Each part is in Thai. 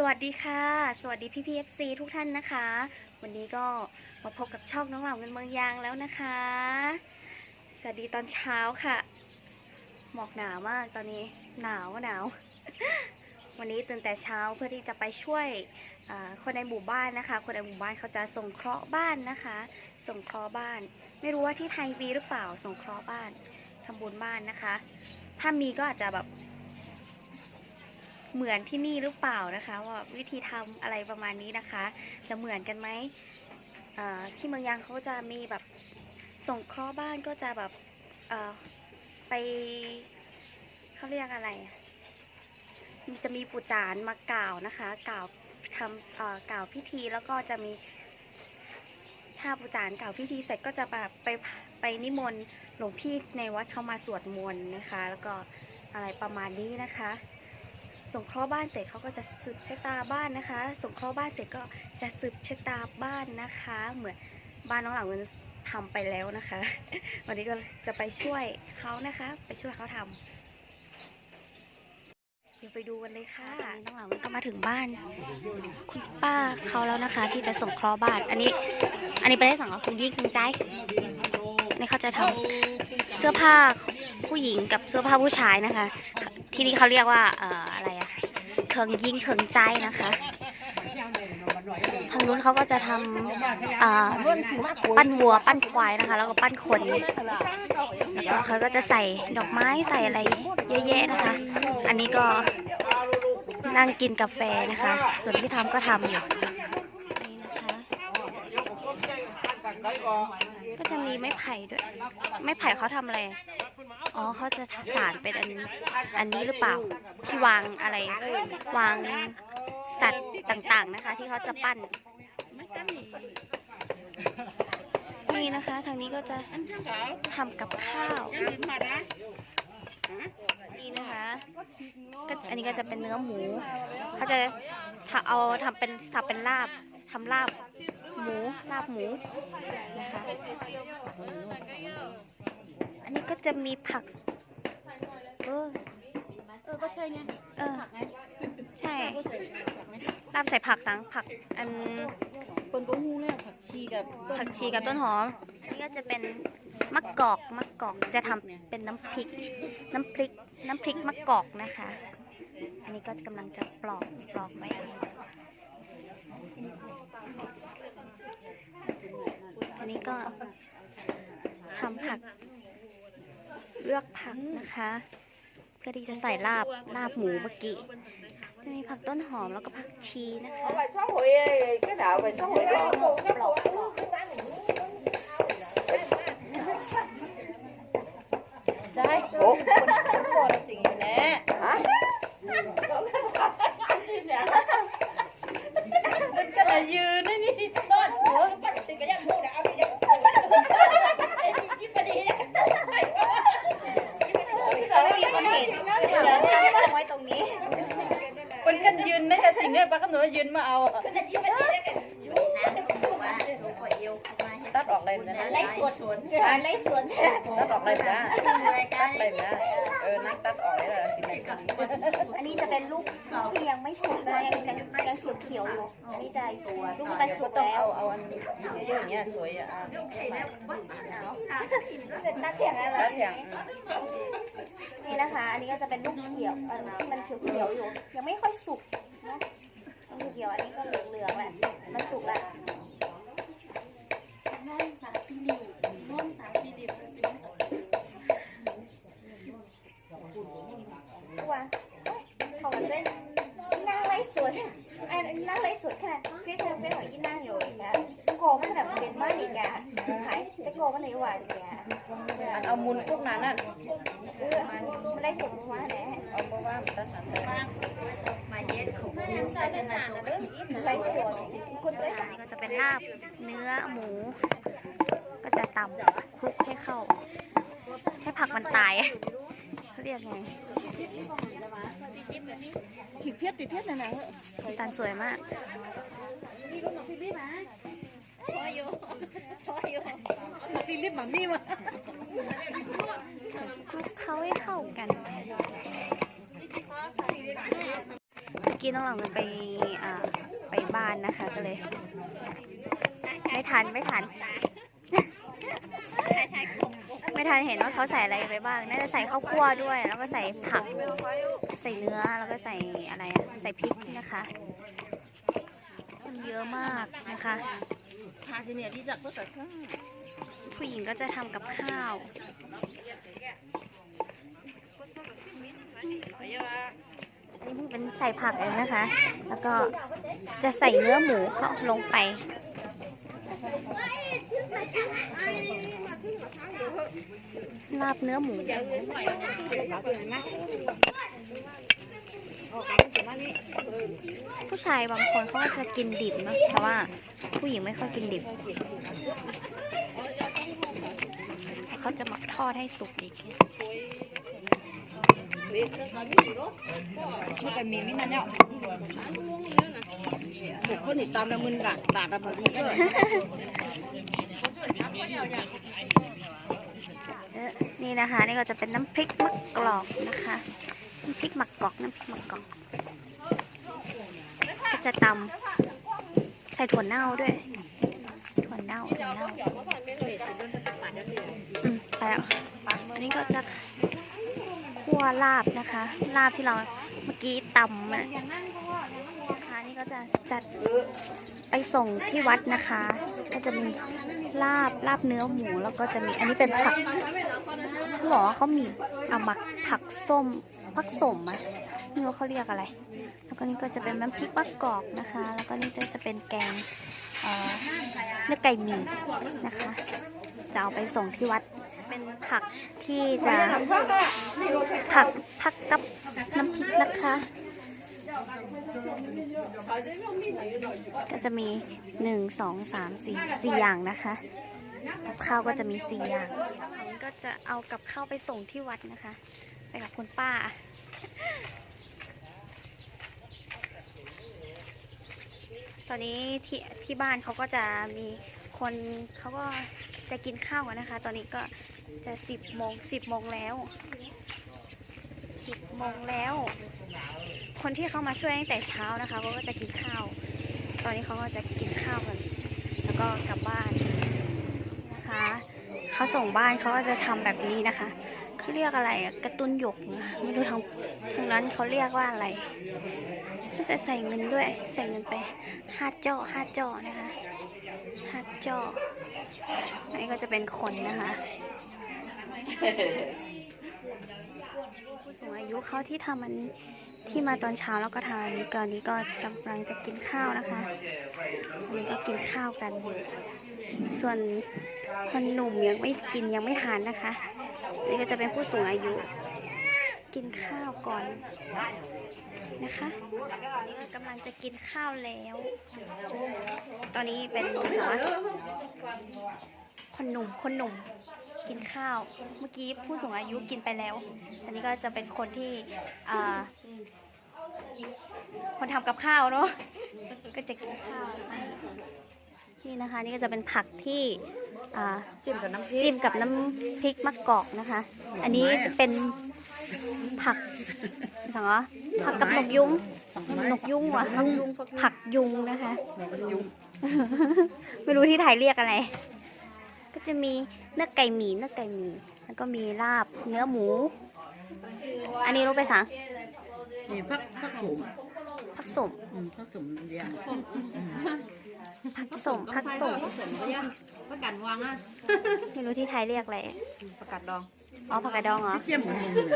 สวัสดีค่ะ สวัสดีพี่พีเอฟซีทุกท่านนะคะ วันนี้ก็มาพบกับช่องน้องเหล่าเงินเมืองยางแล้วนะคะ สวัสดีตอนเช้าค่ะ หมอกหนาวมากตอนนี้หนาวหนาว วันนี้ตื่นแต่เช้าเพื่อที่จะไปช่วยคนในหมู่บ้านนะคะ คนในหมู่บ้านเขาจะส่งเคราะห์บ้านนะคะ ส่งเคราะห์บ้าน ไม่รู้ว่าที่ไทยมีหรือเปล่าส่งเคราะห์บ้านทำบุญบ้านนะคะ ถ้ามีก็อาจจะแบบ เหมือนที่นี่หรือเปล่านะคะ ว่าวิธีทำอะไรประมาณนี้นะคะ จะเหมือนกันไหมที่เมืองยางเขาจะมีแบบส่งเคราะห์บ้านก็จะแบบไปเขาเรียกอะไรจะมีปู่จานมากล่าวนะคะ กล่าวทำเกล่าวพิธีแล้วก็จะมีถ้าปู่จานกล่าวพิธีเสร็จก็จะแบบไปไปนิมนต์หลวงพี่ในวัดเข้ามาสวดมนต์นะคะ แล้วก็อะไรประมาณนี้นะคะ ส่งเคราะห์บ้านเสร็จเขาก็จะสืบชะตาบ้านนะคะ ส่งเคราะห์บ้านเสร็จก็จะสืบชะตาบ้านนะคะ เหมือนบ้านน้องหลังเงินทำไปแล้วนะคะ วันนี้ก็จะไปช่วยเขานะคะ ไปช่วยเขาทำเดี๋ยวไปดูกันเลยค่ะน้องหลังเงินก็มาถึงบ้าน คุณป้าเขาแล้วนะคะ ที่จะส่งเคราะห์บ้าน อันนี้ อันนี้ไปได้สั่งกับคุณยิ่งคุณใจนนี้เขาจะทำเสื้อผ้าผู้หญิงกับเสื้อผ้าผู้ชายนะคะ ที่นี่เขาเรียกว่าอออะไร อะเคิงยิงเคิงใจนะคะทางนู้นเขาก็จะทำอ่าปั้นวัวปั้นควายนะคะ แล้วก็ปั้นคนแล้วก็เขาก็จะใส่ดอกไม้ใส่อะไรเยอะแยะนะคะ อันนี้ก็นั่งกินกาแฟนะคะ ส่วนพี่ทำก็ทำอยู่นี่นะคะ ก็จะมีไม้ไผ่ด้วย ไม้ไผ่เขาทำอะไร อ๋อเขาจะสารเป็นอันอันนี้หรือเปล่า ที่วางอะไร วางสัตว์ต่างๆนะคะ ที่เขาจะปั้น นี่นะคะ ทางนี้ก็จะทำกับข้าวนี่นะคะก็อันนี้ก็จะเป็นเนื้อหมู เขาจะเอาทำเป็นสับเป็นลาบทำลาบ หมูลาบหมูนะคะอันนี้ก็จะมีผักเออเออก็ใช่ไงเออผักไงใช่ก็ใส่ผักไหมลาบใส่ผักสังผักอันคนก็หูแล้วผักชีกับต้นผักชีกับต้นหอมนี่ก็จะเป็นมะกอกมะกอกจะทำเป็นน้ำพริก น้ำพริก น้ำพริกมะกอกนะคะ อันนี้ก็กำลังจะปลอกปลอกไว้อันนี้ ก็ทำผัก เลือกผักนะคะ เพื่อที่จะใส่ลาบลาบหมูเมื่อกี้จะมีผักต้นหอมแล้วก็ผักชีนะคะ Phải cho hội cái nào phải cho hội đó. ใช่คนคนบ่นสิ่งอยู่แล้ว Hả? มันก็เลยยืนนี่นี่ต้นหัว เราไม่มีคนเห็นเดี๋ยวตั้งไว้ตรงนี้ มันกันยืนนะแต่สิ่งเนี้ยป้าคำหนูยืนมาเอาอะตัดออก เลยนะไล่สวนไล่สวนตัดออกเลยนะตัดเลยนะเออนั่งตัดออกเลยนะทีไหนก็ดีอันนี้จะเป็นลูกที่ยังไม่สุกนะยังยังยังเขียวๆอยู่อันนี้จะตัวลูกมันสุกต้องแล้วเอาเอาอันเยอะๆอย่างเงี้ยสวยอะอะเป็นนักเถียงอะไรแล้วอย่างนี่นะคะ อันนี้ก็จะเป็นลูกเขียวอันที่มันเขียวๆอยู่ ยังไม่ค่อยสุกเนอะลูกเขียวอันนี้ก็เหลืองๆแหละมันสุกแล้วตัวเขากันด้วยนั่งไล่สวนไอ้นั่งไล่สวนขนาดเฟี้ยงเฟี้ยงของยี่นั่งอยู่อีกนะโกมันแบบเป็นมากอีกอะหายแต่โกมันไหนหวานอีกอะ อันเอามุนพวก นั้นน่ะเออมันไล่สวนมาแน่เอาเพราะว่ามันตัดสันเลยไล่สวนคุณไล่สวนก็จะเป็นลาบเนื้อหมู ก็จะตำคลุกให้เข้า ให้ผักมันตายเขาเรียกไงขีดเพี้ยติดเพี้ยนะนสีสันสวยมากฟิลิปมันนี่มา คลุกเขาให้เข้ากันเมื่อกี้น้องหลังไปไปบ้านนะคะก็เลย ไม่ทันไม่ทัน ไม่ทันเห็นว่าเขาใส่อะไรไปบ้าง น่าจะใส่ข้าวคั่วด้วย แล้วก็ใส่ผัก ใส่เนื้อ แล้วก็ใส่อะไรอะใส่พริกนะคะ เยอะมากนะคะ คาสิเนียที่จักก็แต่ซ่าผู้หญิงก็จะทำกับข้าวอันนี้เป็นใส่ผักเองนะคะ แล้วก็จะใส่เนื้อหมูเข้าลงไป ลาบเนื้อหมู ผู้ชายบางคนเขาก็จะกินดิบเนอะแต่ว่าผู้หญิงไม่ค่อยกินดิบ เขาจะหมักทอดให้สุกอีกมันก็มีไม่นานเนี่ยบุกคนนี่ตามแล้วมึนกะตาตาพอดีเลยเอ่อนี่นะคะ นี่ก็จะเป็นน้ำพริกมะกรอกนะคะ น้ำพริกหมะกกอกน้ำพริกหมะกกอกก็จะตำใส่ถั่วเน่าด้วยถั่วเน่าถั่วเน่าอืมไปแล้วอันนี้ก็จะคั่วลาบนะคะ ลาบที่เราเมื่อกี้ตำอะนะคะนี่ก็จะจัดไปส่งที่วัดนะคะ ก็จะมีลาบลาบเนื้อหมูแล้วก็จะมีอันนี้เป็นผักเขาบอกว่าเขามีเอาหมักผักส้ม ผักสมอะไม่รู้เขาเรียกอะไร แล้วก็นี่ก็จะเป็นน้ำพริกมะกอกนะคะ แล้วก็นี่จะจะเป็นแกงเอ่อเนื้อไก่หมี่นะคะ จะเอาไปส่งที่วัด เป็นผักที่จะผักผักกับน้ำพริกนะคะ ก็จะมีหนึ่งสองสามสี่สี่อย่างนะคะกับข้าวก็จะมีสี่อย่างก็จะเอากับข้าวไปส่งที่วัดนะคะ ไปกับคุณป้า ตอนนี้ที่ที่บ้านเขาก็จะมีคนเขาก็จะกินข้าวกันนะคะ ตอนนี้ก็จะสิบโมงสิบโมงแล้วสิบโมงแล้ว คนที่เขามาช่วยตั้งแต่เช้านะคะเขาก็จะกินข้าว ตอนนี้เขาก็จะกินข้าวกันแล้วก็กลับบ้านนะคะเขาส่งบ้านเขาก็จะทำแบบนี้นะคะ เขาเรียกอะไรกระตุนหยกนะไม่รู้ทางทางนั้นเขาเรียกว่าอะไรก็จะใส่เงินด้วย ใส่เงินไปห้าจ้อห้าจ้อนะคะห้าจ้ออันนี้ก็จะเป็นคนนะคะผู้สูงอายุเขาที่ทำมันที่มาตอนเช้าแล้วก็ทานอันนี้ก่อนนี้ก็กำลังจะกินข้าวนะคะอันนี้ก็กินข้าวกัน ส่วนคนหนุ่มยังไม่กินยังไม่ทานนะคะ นี่ก็จะเป็นผู้สูงอายุ กินข้าวก่อนนะคะนนี้ก็กำลังจะกินข้าวแล้ว ตอนนี้เป็นแบบว่าคนหนุ่มคนหนุ่มกินข้าว เมื่อกี้ผู้สูงอายุกินไปแล้ว ตอนนี้ก็จะเป็นคนที่คนทำกับข้าวเนาะก็จะกินข้าว นี่นะคะ นี่ก็จะเป็นผักที่ อ่าจิ้มกับน้ำพริกจิ้มกับน้ำพริกมะกอกนะคะ อันนี้จะเป็นผักสังเหรอผักกับนกยุงนกยุงว่ะผักยุงนะคะ ไม่รู้ที่ไทยเรียกอะไร ก็จะมีเนื้อไก่หมี่เนื้อไก่หมี่แล้วก็มีลาบเนื้อหมู อันนี้รู้ไปสังนี่พักพักสมผักสมอืมพักสมเดียวผักสมผักสม ประกันวางอะไม่รู้ที่ไทยเรียกอะไรประกัดดองอ๋อผักกาดดองเหรอเจียมหมู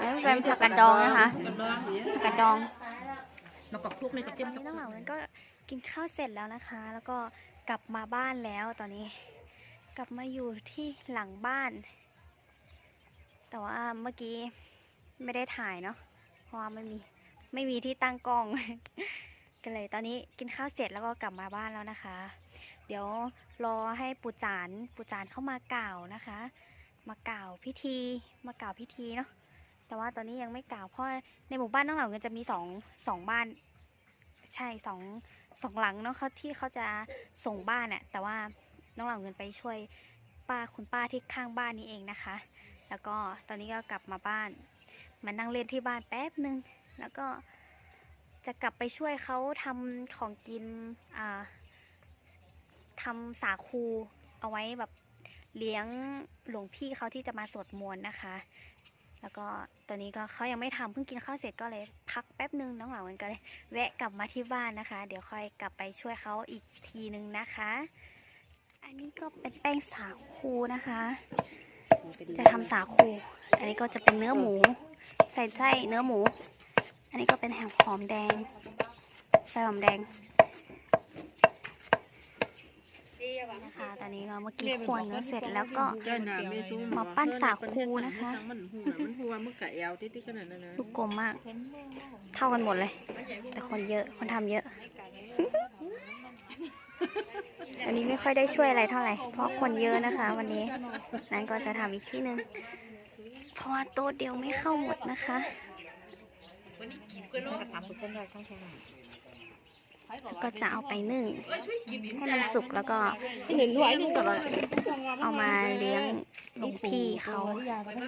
อันนี้เป็นผักกาดดองนะคะประกัดดองเนี่ยผักกาดดองแล้วก็คลุกนี่ก็เจียมนี่น้องเหล่านั้นก็กินข้าวเสร็จแล้วนะคะ แล้วก็กลับมาบ้านแล้วตอนนี้ กลับมาอยู่ที่หลังบ้าน แต่ว่าเมื่อกี้ไม่ได้ถ่ายเนาะเพราะว่าไม่มีไม่มีที่ตั้งกล้องก็เลยตอนนี้กินข้าวเสร็จแล้วก็กลับมาบ้านแล้วนะคะ เดี๋ยวรอให้ปู่จานปู่จานเข้ามากล่าวนะคะ มากล่าวพิธีมากล่าวพิธีเนาะแต่ว่าตอนนี้ยังไม่กล่าวเพราะในหมู่บ้านน้องเหล่าเงินจะมีสองสองบ้าน ใช่สองสองหลังเนาะเขาที่เขาจะส่งบ้านอะแต่ว่าน้องเหล่าเงินไปช่วยป้าคุณป้าที่ข้างบ้านนี้เองนะคะ แล้วก็ตอนนี้ก็กลับมาบ้านมานั่งเล่นที่บ้านแป๊บหนึ่งแล้วก็จะกลับไปช่วยเขาทำของกินอ่า ทำสาคูเอาไว้แบบเลี้ยงหลวงพี่เขาที่จะมาสวดมนต์นะคะ แล้วก็ตอนนี้ก็เขายังไม่ทำเพิ่งกินข้าวเสร็จก็เลยพักแป๊บนึงน้องเหลามันก็เลยแวะกลับมาที่บ้านนะคะ เดี๋ยวค่อยกลับไปช่วยเขาอีกทีนึงนะคะ อันนี้ก็เป็นแป้งสาคูนะคะ จะทำสาคู อันนี้ก็จะเป็นเนื้อหมู ใส่ไส้เนื้อหมู อันนี้ก็เป็นแหมหอมแดงใส่หอมแดง นะคะ ตอนนี้ก็เมื่อกี้ควรเนื้อเสร็จแล้วก็มาปั้นสาคูนะคะมันหัวมันหัวมันกะเอวที่ขนาดนั้นนะลูกกลมมาก เท่ากันหมดเลย แต่คนเยอะคนทำเยอะ อันนี้ไม่ค่อยได้ช่วยอะไรเท่าไหร่ เพราะคนเยอะนะคะ วันนี้นั้นก็จะทำอีกที่หนึ่งเพราะว่าโต๊ะเดียวไม่เข้าหมดนะคะแล้วก็ ก็จะเอาไปนึ่งให้มันสุกแล้วก็เอามาเลี้ยงหลวงพี่เขา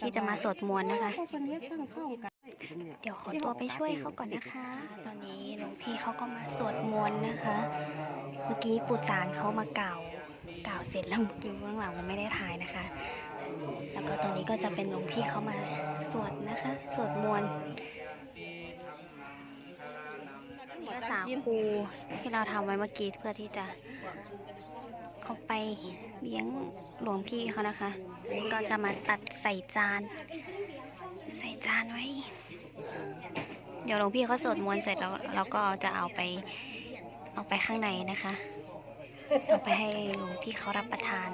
ที่จะมาสวดมนต์นะคะ เดี๋ยวขอตัวไปช่วยเขาก่อนนะคะ ตอนนี้หลวงพี่เขาก็มาสวดมนต์นะคะ เมื่อกี้ปู่จานเขามากล่าวกล่าวเสร็จแล้วกี้เบื้องหลังมันไม่ได้ถ่ายนะคะ แล้วก็ตอนนี้ก็จะเป็นหลวงพี่เขามาสวดนะคะ สวดมนต์ สาคูที่เราทำไว้เมื่อกี้เพื่อที่จะเอาไปเลี้ยงหลวงพี่เขานะคะนี่ก็จะมาตัดใส่จาน ใส่จานไว้ เดี๋ยวหลวงพี่เขาสวดมนต์เสร็จแล้วเราก็จะเอาไปเอาไปข้างในนะคะ เอาไปให้หลวงพี่เขารับประทาน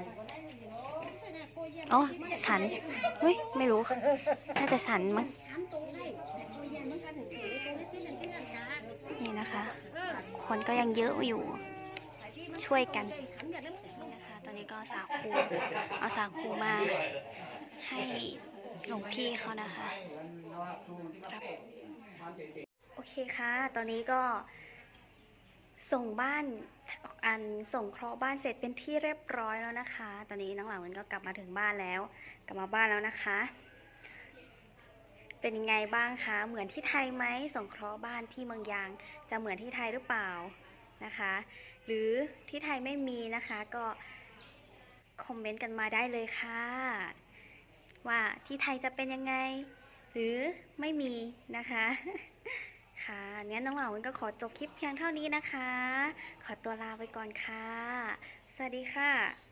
อ๋อฉันเฮ้ยไม่รู้ค่ะน่าจะฉันมั้งนี่นะคะ คนก็ยังเยอะอยู่ช่วยกันนะคะตอนนี้ก็สาคูเอาสาคูมาให้หลวงพี่เขานะคะรับโอเคค่ะ ตอนนี้ก็ส่งบ้านอันส่งเคราะห์บ้านเสร็จเป็นที่เรียบร้อยแล้วนะคะ ตอนนี้น้องหลังมันก็กลับมาถึงบ้านแล้ว กลับมาบ้านแล้วนะคะ เป็นยังไงบ้างคะ เหมือนที่ไทยไหมส่งเคราะห์บ้านที่เมืองยาง จะเหมือนที่ไทยหรือเปล่านะคะ หรือที่ไทยไม่มีนะคะก็คอมเมนต์กันมาได้เลยค่ะ ว่าที่ไทยจะเป็นยังไง หรือไม่มีนะคะค่ะงั้นน้องเหล่าก็ขอจบคลิปเพียงเท่านี้นะคะ ขอตัวลาไปก่อนค่ะ สวัสดีค่ะ